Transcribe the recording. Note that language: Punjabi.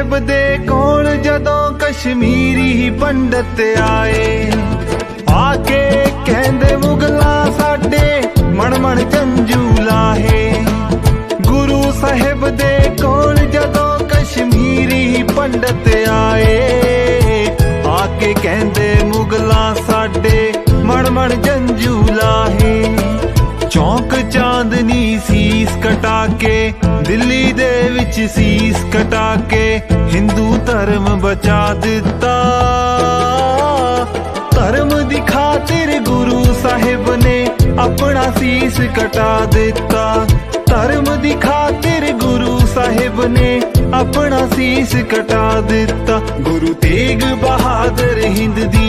ਸਾਹਿਬ ਦੇ ਕੋਲ ਜਦੋਂ ਕਸ਼ਮੀਰੀ ਪੰਡਤ ਆਏ ਆ ਕੇ ਕਹਿੰਦੇ ਮੁਗਲਾ ਸਾਡੇ ਮਣ ਮਣ ਜੰਜੂ ਲਾਹੇ। ਗੁਰੂ ਸਾਹਿਬ ਦੇ ਕੋਲ ਜਦੋਂ ਕਸ਼ਮੀਰੀ ਪੰਡਤ ਆਏ ਆ ਕੇ ਕਹਿੰਦੇ ਮੁਗਲਾ ਸਾਡੇ ਮਣ ਮਣ ਜੰਜੂ ਲਾਹੇ। ਚੌਂਕ ਚਾਂਦਨੀ ਸੀਸ ਕਟਾ ਕੇ ਦਿੱਲੀ ਦੇ ਵਿੱਚ ਸੀਸ ਕਟਾ ਕੇ ਹਿੰਦੂ ਧਰਮ ਬਚਾ ਦਿੱਤਾ। ਧਰਮ ਦੀ ਖਾਤਰ ਗੁਰੂ ਸਾਹਿਬ ਨੇ ਆਪਣਾ ਸੀਸ ਕਟਾ ਦਿੱਤਾ। ਧਰਮ ਦੀ ਖਾਤਰ ਗੁਰੂ ਸਾਹਿਬ ਨੇ ਆਪਣਾ ਸੀਸ ਕਟਾ ਦਿੱਤਾ। ਗੁਰੂ ਤੇਗ ਬਹਾਦਰ ਹਿੰਦ ਦੀ